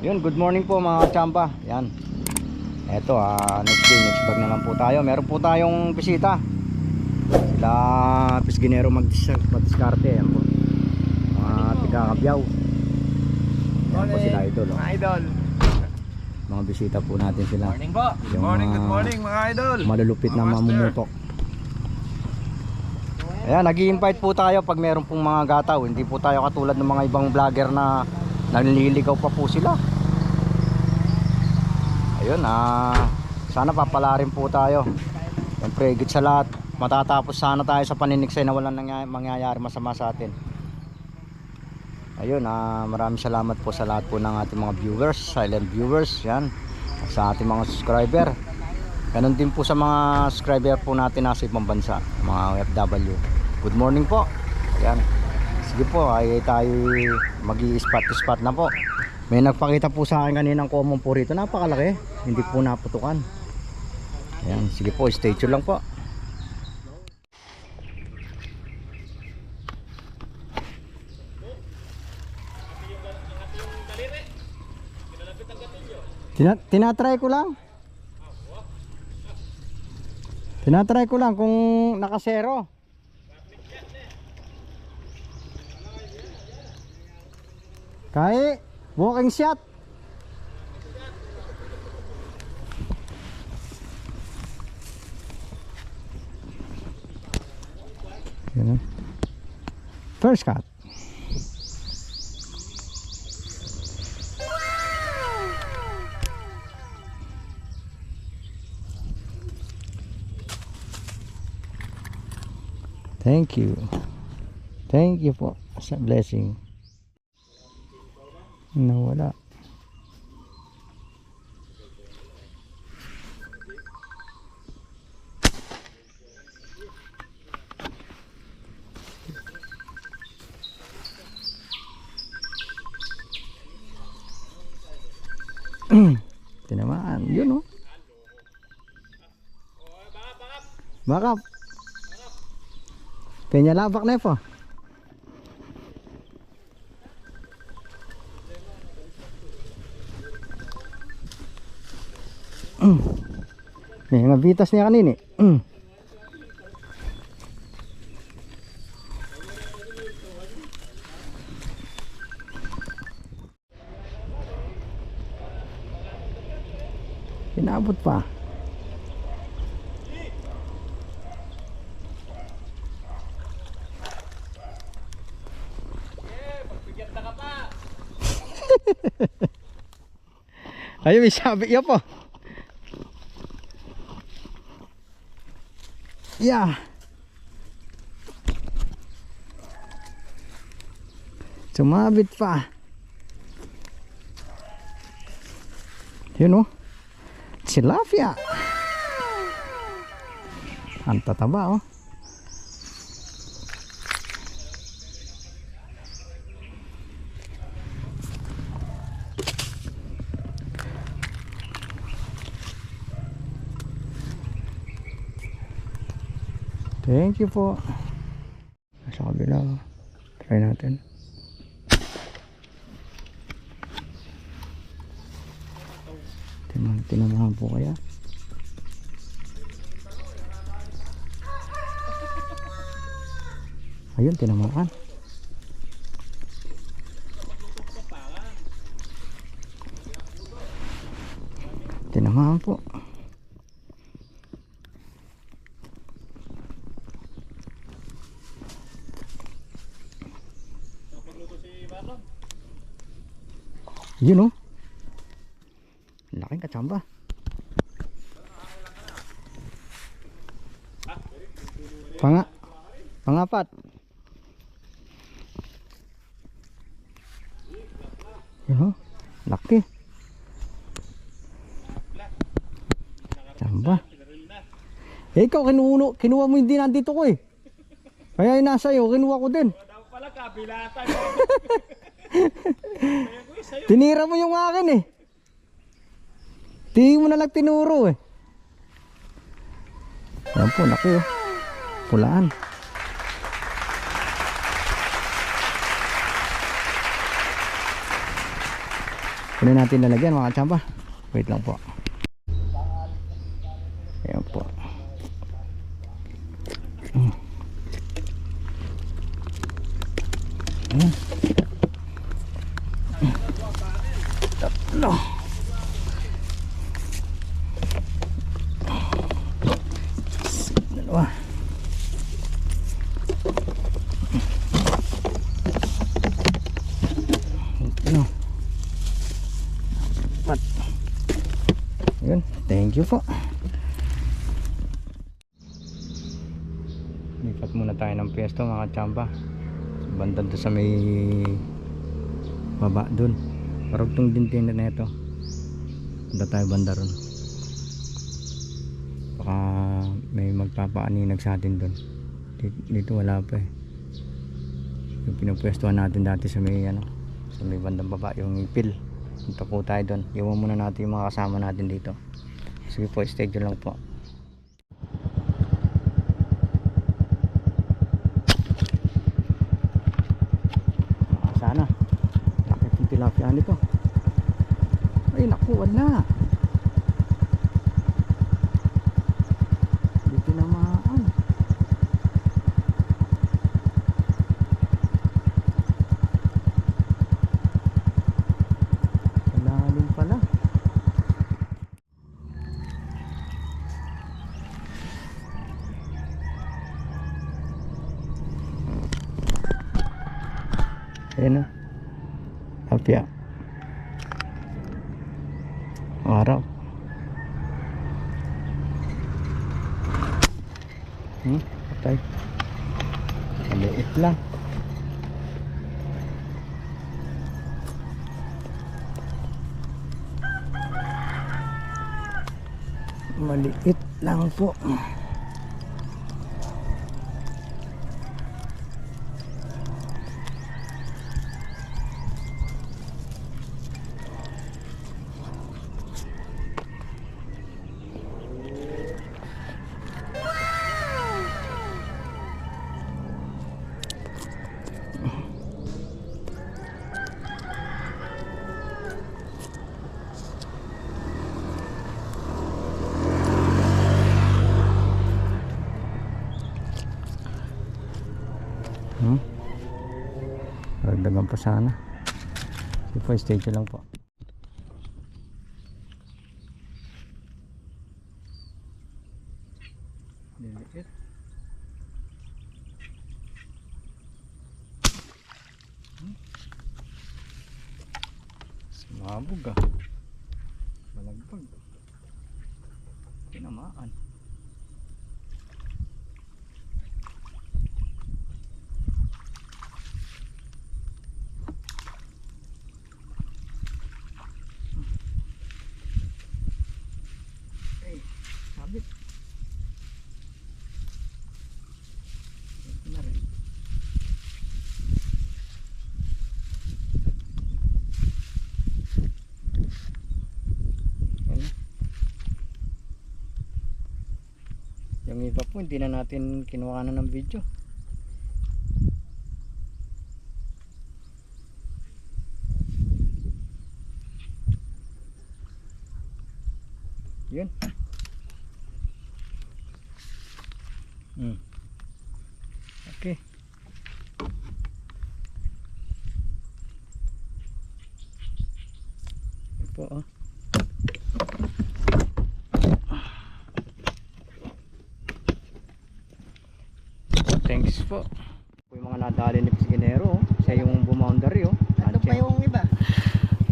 Yun, good morning po mga chamba. Yan. Eto, ah, next day, next bag na lang po tayo. Meron po tayong bisita. Sila Pisginero magdiskarte. Yan po. Mga tiga-kabyaw. Yan po sila idol. Oh. Mga idol. Mga bisita po natin sila. Morning po. Good Yung morning, good morning mga idol. Malulupit na master. mamumutok. Ayan, nag invite po tayo pag meron pong mga gataw. Hindi po tayo katulad ng mga ibang vlogger na nanliligaw pa po sila. Ayun, ah, sana papala rin po tayo. Siyempre, higit sa lahat, matatapos sana tayo sa paniniksay na walang nangyay- mangyayari masama sa atin. Ayun, ah, maraming salamat po sa lahat po ng ating mga viewers, silent viewers, yan. Sa ating mga subscriber. Ganon din po sa mga subscriber po natin nasa ibang bansa, mga OFW. Good morning po. Yan. Sige po, ay tayo mag-i-spot-spot na po. May nagpakita po sa akin kaninang common po rito. Napakalaki. Hindi po naputukan. Yan. Sige po, stay tuned lang po. Tina tinatry ko lang. Tinatry ko lang kung nakasero. Kaya walking shot. Yan. First cut. Thank you. Thank you sa blessing. Nawala. Tinamaan. Yun oh. Bakap. Penyalabak na po. Nih, ngabitas niya kanini. Mm. Inabot pa. Ayun, may sabi niya po. Yeah. Sumabit pa. Yun oh. Tilapia. Ang tataba oh. Thank you po. Sa kabila. Try natin. Tinam tinamahan po kaya. Ayun, tinamaan. Tinamaan po. Yun oh. Laking kachamba. Panga. Pangapat. Yun oh. Laki. Chamba. Eh, ikaw, kinuha, kinuha mo hindi nandito ko eh. Kaya yung nasa iyo, kinuha ko din. Daw pala kabilatan. Tinira mo yung akin eh. Tingin mo na lang tinuro eh. Yan po, laki oh. Pulaan. Kunin natin lalagyan mga tsamba. Wait lang po. Dalawa. Ano? Apat. Yun. Thank you po. Lipat muna tayo ng pwesto mga tsamba. Banda doon sa may baba doon. Parugtong din tinda na ito. Banda tayo banda ron. Baka may magpapaaninag sa atin doon. Dito, dito wala pa eh. Yung pinupwestuhan natin dati sa may ano, sa may bandang baba, yung ipil. Punta po tayo doon. Iwan muna natin yung mga kasama natin dito. Sige po, dyan lang po. Ah, sana. Bakit yung tilapia nito? Ay, naku, wala. Hindi tinamaan. Malalim pala. Ayan o. Apya. Araw. Hmm? Patay. Maliit lang. Maliit lang po. Hmm? Ragdagan pa sana. Sige po, stay lang po. Liliit. Sumabog ah. Malagbag. Tinamaan. Ay, sabit. Ito na rin. Ayan na. Yung iba po, hindi na natin kinuha na ng video. Yun. Hmm. Okay. Yun po oh. Po. Po yung mga nadali ni Pisginero. oh. Siya yung bumoundary oh. Nandun pa yung iba.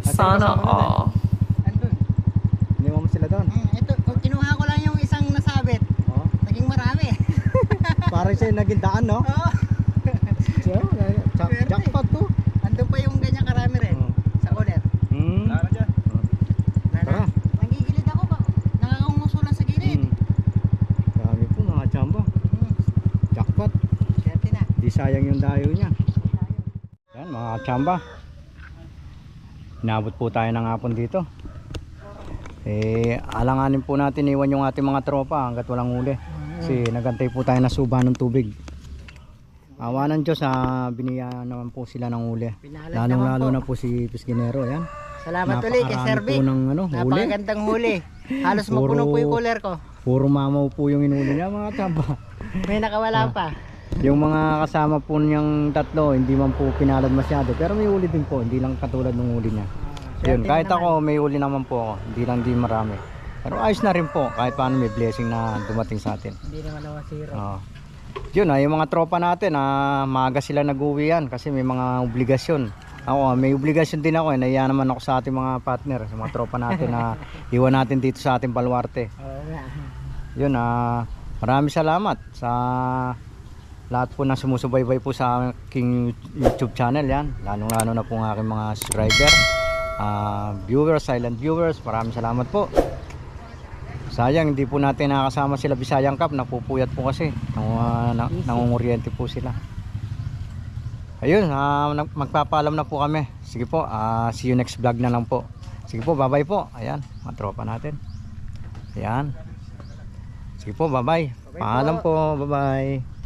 Sana all. Andun. Iniwan mo sila doon. Hmm, ito, kung kinuha ko lang yung isang nasabit, Oh. naging marami. Parang siya yung naging daan no? Oo. So, jack, Swerte. jackpot to. Andun pa yung ganyan karami rin. Oh. Sa ulit. Hmm. Tara dyan. Na, Tara. Nangigilid ako ba? Nangangunguso lang sa gilid. Hmm. Dami po mga chamba. Hmm. Jackpot. Swerte na. Di sayang yung dayo niya. Yan mga chamba. Inabot po tayo ng hapon dito. Eh, alanganin po natin iwan yung ating mga tropa hanggat walang huli. Kasi nagantay po tayo na suba ng tubig. Awa ng Diyos, ah, biniyaan naman po sila ng huli. Lalong lalo po. na po si Pisginero. Yan. Salamat ulit kay Sir Vic. ng ano, huli. Napakagandang huli. Halos mapuno po yung cooler ko. Puro mamaw po yung inuli niya mga taba. May nakawala pa. Yung mga kasama po niyang tatlo, hindi man po pinalad masyado. Pero may uli din po, hindi lang katulad ng uli niya. Yun, Swerte kahit naman. ako may uli naman po ako. Hindi lang din marami. Pero ayos na rin po, kahit paano may blessing na dumating sa atin. Hindi naman ako zero. Oo. Yun ah, yung mga tropa natin, ah, maaga sila nag-uwi yan kasi may mga obligasyon. Ako, ah, may obligasyon din ako eh. Naiya naman ako sa ating mga partner, sa mga tropa natin na iwan natin dito sa ating baluarte. Yun ah, maraming salamat sa lahat po na sumusubaybay po sa aking YouTube channel yan. Lalong lalo na po ang aking mga subscriber, ah, viewers, silent viewers. Maraming salamat po. Sayang hindi po natin nakasama sila Bisayang Cup, napupuyat po kasi. Nang, ah, na, nangunguryente po sila. Ayun, ah, nag- magpapaalam na po kami. Sige po, ah, see you next vlog na lang po. Sige po, bye-bye po. Ayan, mga tropa natin. Ayan. Sige po, bye-bye. Bye-bye Paalam po. po, bye-bye.